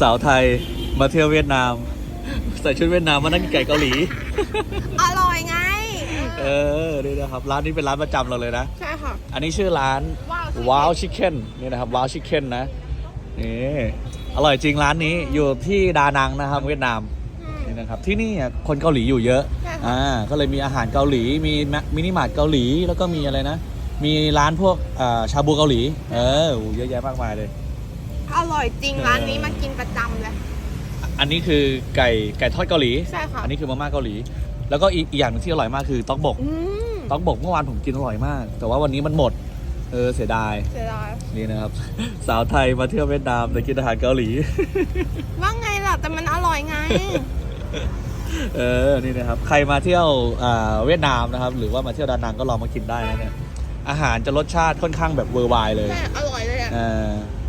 สาวไทยมาเที่ยวเวียดนาม ใส่ชุดเวียดนามมานั่งกินไก่เกาหลี อร่อยไง เออนี่นะครับร้านนี้เป็นร้านประจำเราเลยนะ ใช่ค่ะ อันนี้ชื่อร้าน ว้าวว้าวชิคเก้นนี่นะครับว้าวชิคเก้นนะนี่อร่อยจริงร้านนี้อยู่ที่ดานังนะครับเวียดนามอืมนี่นะครับที่นี่อะคนเกาหลีอยู่เยอะใช่ค่ะ อ่าก็เลยมีอาหารเกาหลีมีมินิมาร์ทเกาหลีแล้วก็มีอะไรนะ มีร้านพวกอ่าชาบูเกาหลี เออโอ้เยอะแยะมากมายเลย อร่อยจริงเออร้านนี้มากินประจำเลย อันนี้คือไก่ไก่ทอดเกาหลีใช่ค่ะ อันนี้คือมาม่าเกาหลี แล้วก็อีกอีกอย่างหนึงที่อร่อยมากคือต๊อกบก อืมต๊อกบกเมื่อวานผมกินอร่อยมาก แต่ว่าวันนี้มันหมด เออเสียดาย เสียดายนี่นะครับ สาวไทยมาเที่ยวเวียดนามแต่กินอาหารเกาหลี ว่าไงล่ะ แต่มันอร่อยไง เออ นี่นะครับ ใครมาเที่ยวอ่าเวียดนามนะครับ หรือว่ามาเที่ยวดานังก็ลองมากินได้นะเนี่ย อาหารจะรสชาติค่อนข้างแบบเวอร์ไวเลย แม่อร่อยเลยอะ เอออื้อหือ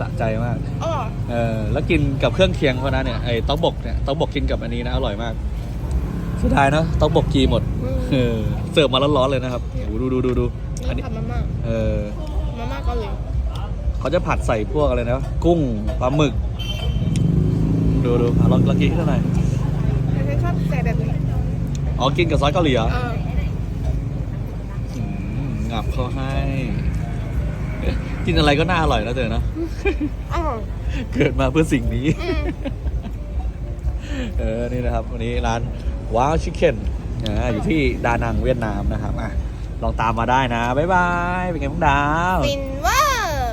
สะใจมากอร่อยเออแล้วกินกับเครื่องเคียงเขานะเนี่ยไอ้ต๊อกบกเนี่ยต๊อกบกกินกับอันนี้นะอร่อยมากเสียดายเนอะต๊อกบกกีหมดอืมเออเสิร์ฟมาร้อนๆเลยนะครับโอ้โหดูดูดูดูอันนี่นี้ค่ะมาม่าเออมาม่าเกาหลีเขาจะผัดใส่พวกอะไรนะกุ้งปลาหมึก ดูดูอะลองลองกินให้หน่อยฉันชอบใส่แบบนี้อ๋อกินกับซอสเกาหลีเหรอเออ อืมงับเขาให้ กินอะไรก็น่าอร่อยนะเธอเนอะอร่อยเกิดมาเพื่อสิ่งนี้ อืมเออ นี่นะครับ วันนี้ร้านว้าวชิคเก้นอยู่ที่ดานังเวียดนามนะครับอะลองตามมาได้นะ บ๊ายบาย เป็นไงบ้างดาว ฟินเวอร์